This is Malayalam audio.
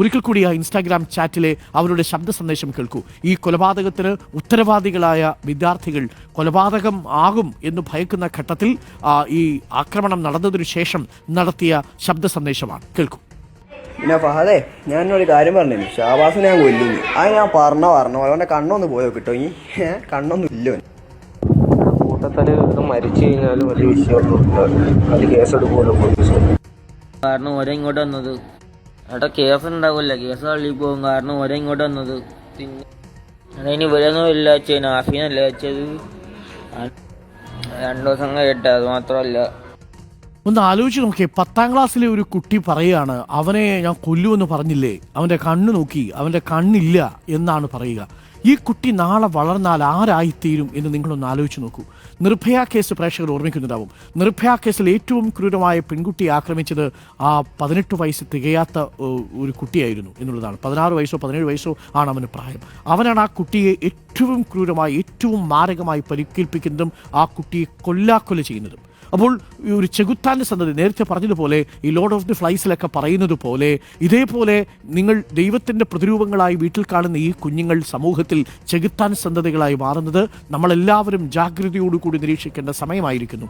ഒരിക്കൽ കൂടി ആ ഇൻസ്റ്റാഗ്രാം ചാറ്റിലെ അവരുടെ ശബ്ദ സന്ദേശം കേൾക്കൂ. ഈ കൊലപാതകത്തിന് ഉത്തരവാദികളായ വിദ്യാർത്ഥികൾ കൊലപാതകം ആകും എന്ന് ഭയക്കുന്ന ഘട്ടത്തിൽ ഈ ആക്രമണം നടന്നതിനു ശേഷം നടത്തിയ ശബ്ദ സന്ദേശമാണ്. കേൾക്കൂ. പിന്നെ ഫഹദേ ഞാൻ ഒരു കാര്യം പറഞ്ഞു ഷാബാസിനെ ഞാൻ കൊല്ലുന്നു. ആ ഞാൻ പറഞ്ഞ പറഞ്ഞ. പോലെ അവന്റെ കണ്ണൊന്ന് പോയോ കിട്ടോ. ഈ കണ്ണൊന്നും ഇല്ലോ കൂട്ടത്തൽ മരിച്ചു കഴിഞ്ഞാലും വലിയ വിഷയമൊന്നും അത് കേസെടുക്കുമല്ലോ പോലീസ്. കാരണം ഓരോ ഇങ്ങോട്ട് വന്നത് അവിടെ കേസ് ഉണ്ടാവില്ല കേസ് തള്ളി പോകും കാരണം ഓരോ ഇങ്ങോട്ട് വന്നത് പിന്നെ അതിന് ഇവരൊന്നും ഇല്ല വെച്ചത്. നാഫീനല്ല വെച്ചത്. രണ്ടു ദിവസം കഴിയട്ടെ അത് മാത്രമല്ല. ഒന്ന് ആലോചിച്ച് നോക്കിയേ പത്താം ക്ലാസ്സിലെ ഒരു കുട്ടി പറയുകയാണ് അവനെ ഞാൻ കൊല്ലുമെന്ന് പറഞ്ഞില്ലേ? അവന്റെ കണ്ണ് നോക്കി അവന്റെ കണ്ണില്ല എന്നാണ് പറയുക. ഈ കുട്ടി നാളെ വളർന്നാൽ ആരായിത്തീരും എന്ന് നിങ്ങളൊന്ന് ആലോചിച്ച് നോക്കൂ. നിർഭയ കേസ് പ്രേക്ഷകർ ഓർമ്മിക്കുന്നുണ്ടാവും. നിർഭയ കേസിൽ ഏറ്റവും ക്രൂരമായ പെൺകുട്ടി ആക്രമിച്ചത് ആ പതിനെട്ട് വയസ്സ് തികയാത്ത ഒരു കുട്ടിയായിരുന്നു എന്നുള്ളതാണ്. പതിനാറ് വയസ്സോ പതിനേഴ് വയസ്സോ ആണ് അവന് പ്രായം. അവനാണ് ആ കുട്ടിയെ ഏറ്റവും ക്രൂരമായി ഏറ്റവും മാരകമായി പരിക്കേൽപ്പിക്കുന്നതും ആ കുട്ടിയെ കൊല്ലാക്കൊല ചെയ്യുന്നതും. അപ്പോൾ ഒരു ചെകുത്താന്റെ സന്തതി നേരത്തെ പറഞ്ഞതുപോലെ ഈ ലോർഡ് ഓഫ് ദി ഫ്ലൈസിലൊക്കെ പറയുന്നത് പോലെ ഇതേപോലെ നിങ്ങൾ ദൈവത്തിന്റെ പ്രതിരൂപങ്ങളായി വീട്ടിൽ കാണുന്ന ഈ കുഞ്ഞുങ്ങൾ സമൂഹത്തിൽ ചെകുത്താൻ സന്തതികളായി മാറുന്നത് നമ്മളെല്ലാവരും ജാഗ്രതയോടുകൂടി നിരീക്ഷിക്കേണ്ട സമയമായിരിക്കുന്നു.